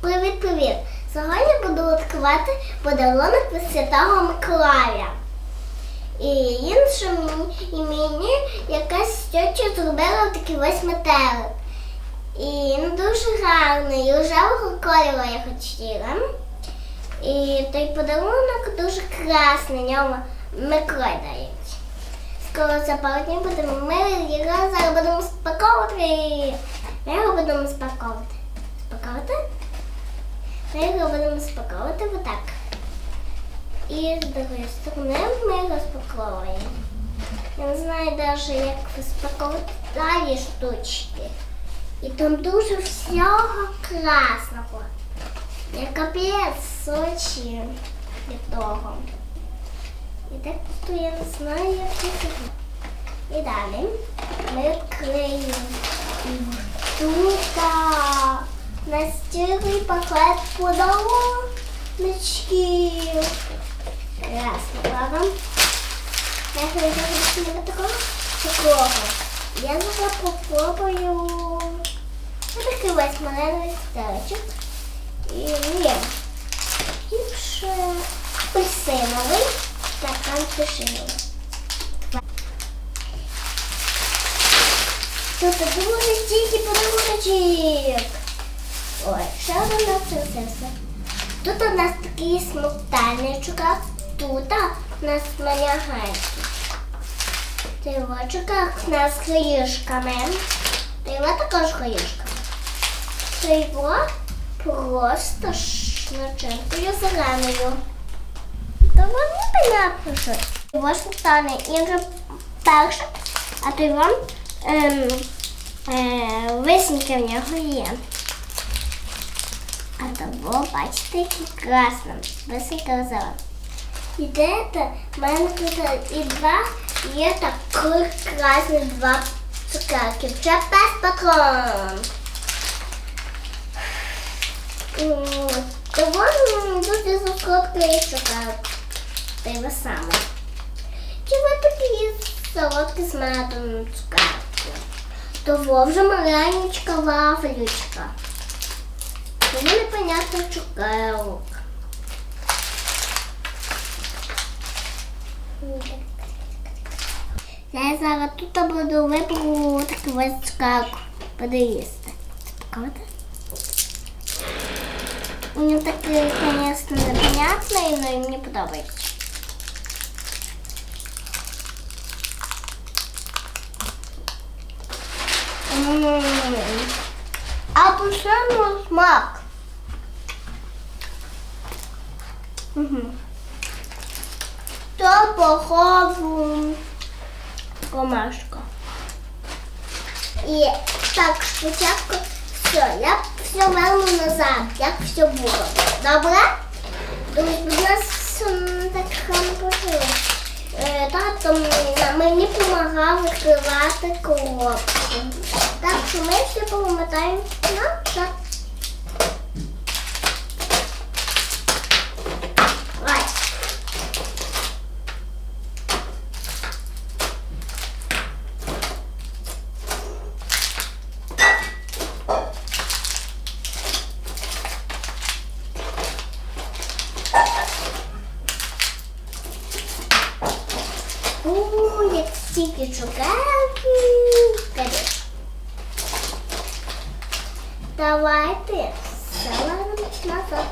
Привіт-привіт! Сьогодні буду відкривати подарунок від Святого Миколая. І іншим і мені якась тьотя зробила такий ось метелик. І він дуже гарний, і рожевого кольору я хотіла. І той подарунок дуже красний, ньому Миколай дають. Скоро за пару днів будемо ми його зараз будемо спаковувати. Ми його будемо спаковувати. Спаковувати? Ми його будемо спаковувати отак. І з другої сторони ми його спаковуємо. Я не знаю навіть, як розпаковувати далі штучки. І там дуже всього красного. Я капець очі від того. І так просто я не знаю, як це. І далі ми відкриємо. І тут настільки пакет подаруночків. Красно, правда? Я хочу зробити такого такого. Я зараз попробую такий ось маленький стелечок. І ні. Гірше апельсиновий стакан тишини. Тут дуже стільки подаруночок. Ой, ще один на це все все. Тут у нас такий смоктальничок, тут у нас маляганський. Тивочок у нас з горішками. Тива також горішками. Тиво просто начинкою зеленою. То вам непонятно що. Тиво смоктане і вже перше, а тиво ем, е, висінки в нього є. А того, бачите, який красно. Висинка зелена. І де це? Мене тут і два є так красні два цукерки. Вже без патрон. Того м, дуже солодкий цукерок. Та й ви саме. Чи ви такі солодкі з медом цукерки? Того вже маленька вафлючка. Тому непонятно цукерок. Я зараз тут буду випробувати таку ось цукерку. Подивіться. Спакувати? Мені таке, звісно, непонятне, але мені подобається. А пошли смак. Угу. То похожу комашка. І так, спочатку все, я все верну назад, як все було. Добре? Тому що в нас так не пошило. Е, Тато мені допомагав відкривати коробку. Так що ми все помотаємо назад. Давай. Стільки цукерки. Давайте. Салам назад.